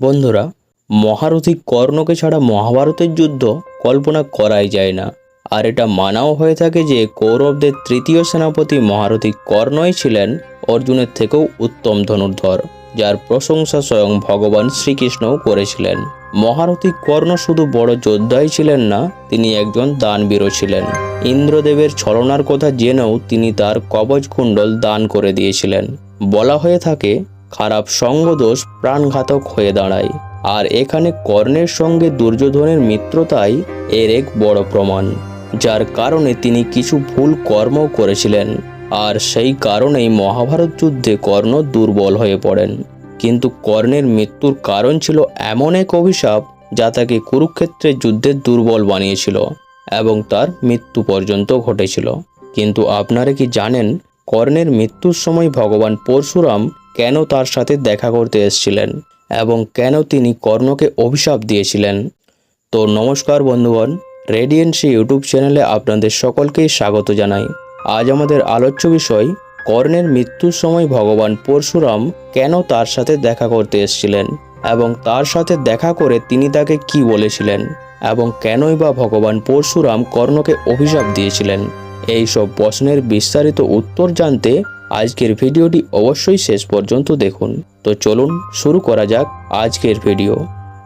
বন্ধুরা, মহারথী কর্ণকে ছাড়া মহাভারতের যুদ্ধ কল্পনা করাই যায় না। আর এটা মানাও হয়ে থাকে যে কৌরবদের তৃতীয় সেনাপতি মহারথী কর্ণই ছিলেন অর্জুনের থেকেও উত্তম ধনুর্ধর, যার প্রশংসা স্বয়ং ভগবান শ্রীকৃষ্ণও করেছিলেন। মহারথী কর্ণ শুধু বড় যোদ্ধাই ছিলেন না, তিনি একজন দানবীরও ছিলেন। ইন্দ্রদেবের ছলনার কথা জেনেও তিনি তার কবচ কুণ্ডল দান করে দিয়েছিলেন। বলা হয়ে থাকে খারাপ সঙ্গদোষ প্রাণঘাতক হয়ে দাঁড়ায়। আর এখানে কর্ণের সঙ্গে দুর্যোধনের মিত্রতাই এর এক বড় প্রমাণ, যার কারণে তিনি কিছু ভুল কর্মও করেছিলেন। আর সেই কারণেই মহাভারত যুদ্ধে কর্ণ দুর্বল হয়ে পড়েন। কিন্তু কর্ণের মৃত্যুর কারণ ছিল এমন এক অভিশাপ, যা তাকে কুরুক্ষেত্রের যুদ্ধে দুর্বল বানিয়েছিল এবং তার মৃত্যু পর্যন্ত ঘটেছিল। কিন্তু আপনারা কি জানেন, কর্ণের মৃত্যুর সময় ভগবান পরশুরাম কেন তার সাথে দেখা করতে এসেছিলেন এবং কেন তিনি কর্ণকে অভিশাপ দিয়েছিলেন? তো নমস্কার বন্ধুগণ, রেডিয়েন্সি ইউটিউব চ্যানেলে আপনাদের সকলকেই স্বাগত জানাই। আজ আমাদের আলোচ্য বিষয়, কর্ণের মৃত্যুর সময় ভগবান পরশুরাম কেন তার সাথে দেখা করতে এসেছিলেন এবং তার সাথে দেখা করে তিনি তাকে কি বলেছিলেন এবং কেনই বা ভগবান পরশুরাম কর্ণকে অভিশাপ দিয়েছিলেন? এই সব প্রশ্নের বিস্তারিত উত্তর জানতে আজকের ভিডিওটি অবশ্যই শেষ পর্যন্ত দেখুন। তো চলুন শুরু করা যাক আজকের ভিডিও।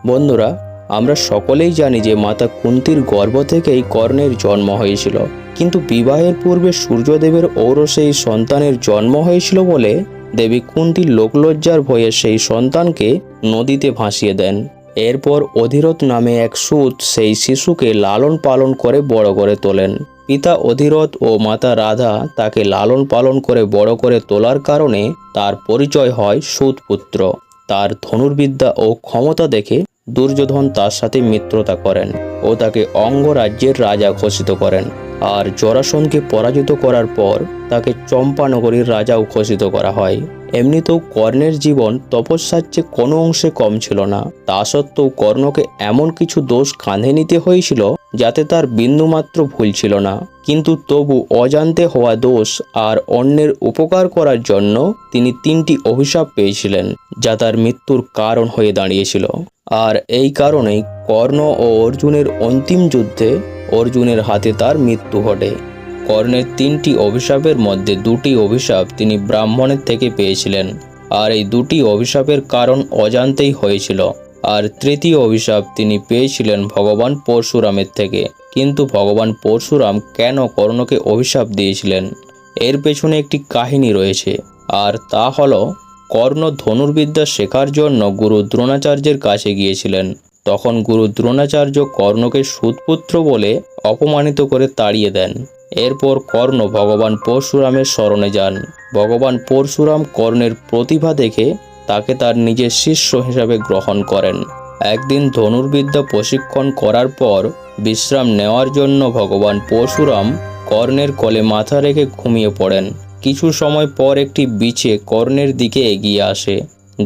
বন্ধুরা, আমরা সকলেই জানি যে মাতা কুন্তির গর্ভ থেকেই কর্ণের জন্ম হয়েছিল। কিন্তু বিবাহের পূর্বে সূর্যদেবের ঔরসেই সন্তানের জন্ম হয়েছিল বলে দেবী কুন্তি লোকলজ্জার ভয়ে সেই সন্তানকে নদীতে ভাসিয়ে দেন। এরপর অধীরথ নামে এক সুত সেই শিশুকে লালন পালন করে বড় করে তোলেন। পিতা অধীরথ ও মাতা রাধা তাকে লালন পালন করে বড় করে তোলার কারণে তার পরিচয় হয় সুতপুত্র তার ধনুর্বিদ্যা ও ক্ষমতা দেখে দুর্যোধন তার সাথে মিত্রতা করেন ও তাকে অঙ্গরাজ্যের রাজা ঘোষিত করেন। আর জরাসনকে পরাজিত করার পর তাকে চম্পানগরীর রাজা ঘোষিত করা হয়। এমনিতেও কর্ণের জীবন তপস্যার চেয়ে কোনো অংশে কম ছিল না। তা সত্ত্বেও কর্ণকে এমন কিছু দোষ কাঁধে নিতে হয়েছিল যাতে তার বিন্দুমাত্র ভুল ছিল না। কিন্তু তবু অজান্তে হওয়া দোষ আর অন্যের উপকার করার জন্য তিনি তিনটি অভিশাপ পেয়েছিলেন, যা তার মৃত্যুর কারণ হয়ে দাঁড়িয়েছিল। আর এই কারণেই কর্ণ ও অর্জুনের অন্তিম যুদ্ধে অর্জুনের হাতে তার মৃত্যু ঘটে। কর্ণের তিনটি অভিশাপের মধ্যে দুটি অভিশাপ তিনি ব্রাহ্মণের থেকে পেয়েছিলেন, আর এই দুটি অভিশাপের কারণ অজান্তেই হয়েছিল। আর তৃতীয় অভিশাপ তিনি পেয়েছিলেন ভগবান পরশুরামের থেকে। কিন্তু ভগবান পরশুরাম কেন কর্ণকে অভিশাপ দিয়েছিলেন? এর পেছনে একটি কাহিনী রয়েছে, আর তা হল, কর্ণ ধনুর্বিদ্যা শেখার জন্য গুরু দ্রোণাচার্যের কাছে গিয়েছিলেন। তখন গুরু দ্রোণাচার্য কর্ণকে সুতপুত্র বলে অপমানিত করে তাড়িয়ে দেন। এরপর কর্ণ ভগবান পরশুরামের স্মরণে যান। ভগবান পরশুরাম কর্ণের প্রতিভা দেখে তাকে তার নিজের শিষ্য হিসাবে গ্রহণ করেন। একদিন ধনুর্বিদ্যা প্রশিক্ষণ করার পর বিশ্রাম নেওয়ার জন্য ভগবান পরশুরাম কর্ণের কোলে মাথা রেখে ঘুমিয়ে পড়েন। কিছু সময় পর একটি বিচে কর্ণের দিকে এগিয়ে আসে।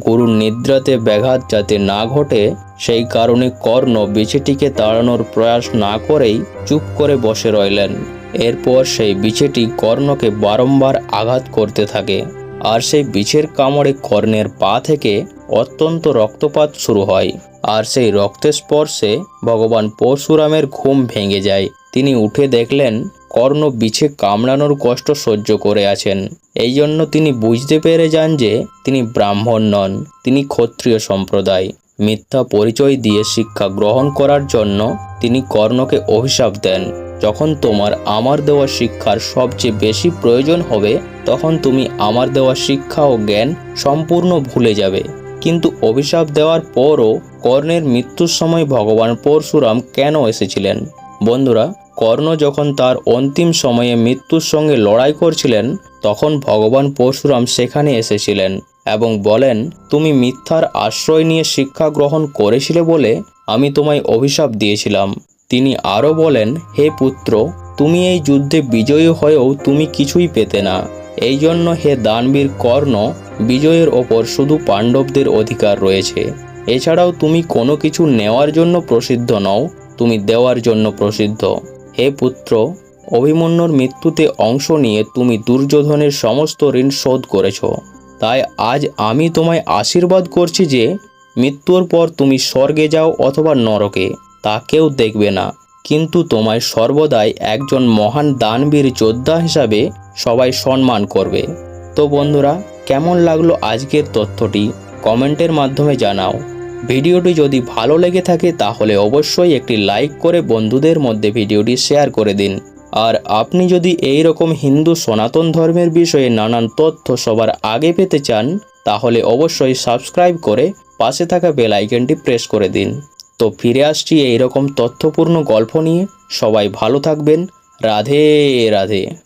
গুরুর নিদ্রাতে ব্যাঘাত যাতে না ঘটে, সেই কারণে কর্ণ বিছেটিকে তাড়ানোর প্রয়াস না করেই চুপ করে বসে রইলেন। এরপর সেই বিছেটি কর্ণকে বারংবার আঘাত করতে থাকে। আর সেই বিছের কামড়ে কর্ণের পা থেকে অত্যন্ত রক্তপাত শুরু হয়। আর সেই রক্তের স্পর্শে ভগবান পরশুরামের ঘুম ভেঙে যায়। তিনি উঠে দেখলেন কর্ণ বিছে কামড়ানোর কষ্ট সহ্য করে আছেন। এই জন্য তিনি বুঝতে পেরে যান যে তিনি ব্রাহ্মণ নন, তিনি ক্ষত্রিয় সম্প্রদায়। মিথ্যা পরিচয় দিয়ে শিক্ষা গ্রহণ করার জন্য তিনি কর্ণকে অভিশাপ দেন। যখন তোমার আমার দেওয়া শিক্ষার সবচেয়ে বেশি প্রয়োজন হবে, তখন তুমি আমার দেওয়া শিক্ষা ও জ্ঞান সম্পূর্ণ ভুলে যাবে। কিন্তু অভিশাপ দেওয়ার পরও কর্ণের মৃত্যুর সময় ভগবান পরশুরাম কেন এসেছিলেন? বন্ধুরা কর্ণ যখন তার অন্তিম সময়ে মৃত্যুর সঙ্গে লড়াই করছিলেন, তখন ভগবান পরশুরাম সেখানে এসেছিলেন এবং বলেন, তুমি মিথ্যার আশ্রয় নিয়ে শিক্ষা গ্রহণ করেছিলে বলে আমি তোমায় অভিশাপ দিয়েছিলাম। তিনি আরও বলেন, হে পুত্র, তুমি এই যুদ্ধে বিজয়ী হয়েও তুমি কিছুই পেতে না। এই জন্য হে দানবীর কর্ণ, বিজয়ের ওপর শুধু পাণ্ডবদের অধিকার রয়েছে। এছাড়াও তুমি কোনো কিছু নেওয়ার জন্য প্রসিদ্ধ নও, তুমি দেওয়ার জন্য প্রসিদ্ধ। হে পুত্র, অভিমন্যুর মৃত্যুতে অংশ নিয়ে তুমি দুর্যোধনের সমস্ত ঋণ শোধ করেছ। তাই আজ আমি তোমায় আশীর্বাদ করছি যে, মৃত্যুর পর তুমি স্বর্গে যাও অথবা নরকে, তা কেউ দেখবে না। কিন্তু তোমায় সর্বদাই একজন মহান দানবীর যোদ্ধা হিসাবে সবাই সম্মান করবে। তো বন্ধুরা, কেমন লাগল আজকের তথ্যটি? কমেন্টের মাধ্যমে জানাও। ভিডিওটি যদি ভালো লেগে থাকে তাহলে অবশ্যই একটি লাইক করে বন্ধুদের মধ্যে ভিডিওটি শেয়ার করে দিন। আর আপনি যদি এই রকম হিন্দু সনাতন ধর্মের বিষয়ে নানান তথ্য সবার আগে পেতে চান, তাহলে অবশ্যই সাবস্ক্রাইব করে পাশে থাকা বেল আইকনটি প্রেস করে দিন। তো ফিরে আসছি এই রকম তথ্যপূর্ণ গল্প নিয়ে। সবাই ভালো থাকবেন। রাধে রাধে।